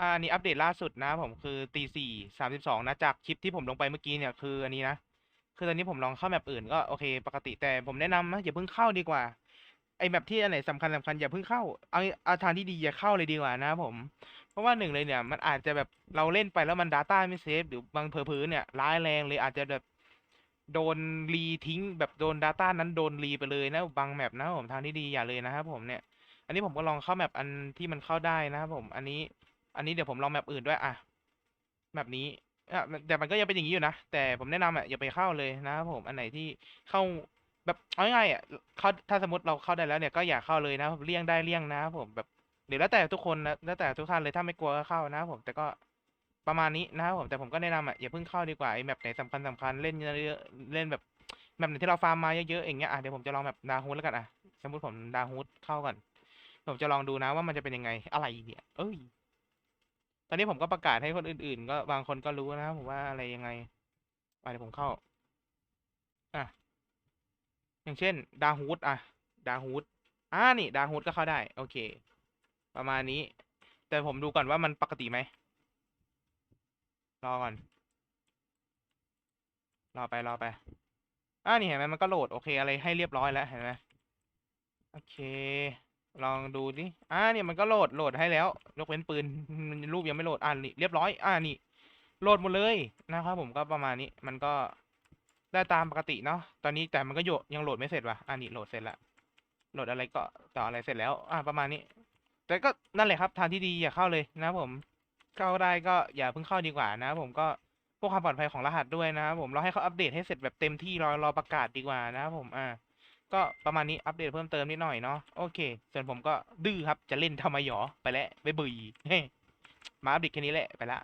อาอันนี้อัปเดตล่าสุดนะผมคือตีสี่สามสิบสองนะจากคลิปที่ผมลงไปเมื่อกี้เนี่ยคืออันนี้นะ คือตอนนี้ผมลองเข้าแมปอื่นก็โอเค ปกติแต่ผมแนะนำนะอย่าเพิ่งเข้าดีกว่า ไอแมปที่อันไหนสำคัญสำคัญอย่าเพิ่งเข้าเอาเอาทางที่ดีอย่าเข้าเลยดีกว่านะผม เพราะว่าหนึ่งเลยเนี่ย มันอาจจะแบบเราเล่นไปแล้วมัน Data ไม่เซฟหรือบางเผลอเนี่ยร้ายแรงเลยอาจจะแบบโดนรีทิ้งแบบโดน Data นั้นโดนรีไปเลยนะบางแมปนะผมทางที่ดีอย่าเลยนะครับผมเนี่ย อันนี้ผมก็ลองเข้าแมปอันที่มันเข้าได้นะครับผมอันนี้ อันนี้เดี๋ยวผมลองแมปอื่นด้วยอะแมปนี้อะแต่มันก็ยังเป็นอย่างนี้อยู่นะ แต่ผมแนะนำอะอย่าไปเข้าเลยนะครับผม อันไหนที่เข้าแบบเอาง่ายๆอะเข้าถ้าสมมติเราเข้าได้แล้วเนี่ยก็อย่าเข้าเลยนะเลี่ยงได้เลี่ยงนะครับผมแบบเดี๋ยวแล้วแต่ทุกคนนะแล้วแต่ทุกท่านเลยถ้าไม่กลัวก็เข้านะครับผมแต่ก็ประมาณนี้นะครับผมแต่ผมก็แนะนำอะอย่าเพิ่งเข้าดีกว่าไอ้แมปไหนสำคัญสำคัญเล่นเยอะเล่นแบบแมปไหนที่เราฟาร์มมาเยอะๆอย่างเงี้ยอะเดี๋ยวผมจะลองแบบดาฮูดแล้วกันอะสมมติผมดาฮูดเข้าก่อนผมจะลองดูนะว่ามันจะเป็นยังไงอะไรเนี่ยเอ้ย ตอนนี้ผมก็ประกาศให้คนอื่นๆ ก็บางคนก็รู้นะครับผมว่าอะไรยังไงอะเดี๋ยวผมเข้า อะ อย่างเช่น ดาฮูดอะ ดาฮูดอ่านี่ ดาฮูดก็เข้าได้ โอเค ประมาณนี้ แต่ผมดูก่อนว่ามันปกติไหม รอก่อน รอไป รอไป อ่านี่เห็นไหมมันก็โหลด โอเค อะไรให้เรียบร้อยแล้ว เห็นไหมโอเค ลองดูดิอ่าเนี่ยมันก็โหลดโหลดให้แล้ว ยกเว้นปืนรูปยังไม่โหลดอ่านี่เรียบร้อย อ่านี่ โหลดหมดเลยนะครับผมก็ประมาณนี้มันก็ได้ตามปกติเนาะตอนนี้แต่มันก็โยยังโหลดไม่เสร็จว่ะอ่านี่โหลดเสร็จละโหลดอะไรก็ต่ออะไรเสร็จแล้ว อ่าประมาณนี้ แต่ก็นั่นแหละครับทางที่ดีอย่าเข้าเลยนะผมเข้าได้ก็อย่าเพิ่งเข้าดีกว่านะผมก็พื่อความปลอดภัยของรหัสด้วยนะครับผมเราให้เขาอัปเดตให้เสร็จแบบเต็มที่รอรอประกาศดีกว่านะครับผมอ่า ก็ประมาณนี้อัปเดตเพิ่มเติมนิดหน่อยเนาะโอเค ส่วนผมก็ดื้อครับจะเล่นทำไมหยอไปแล้วไปบุยเฮ้มาอัปเดตแค่นี้แหละไปละ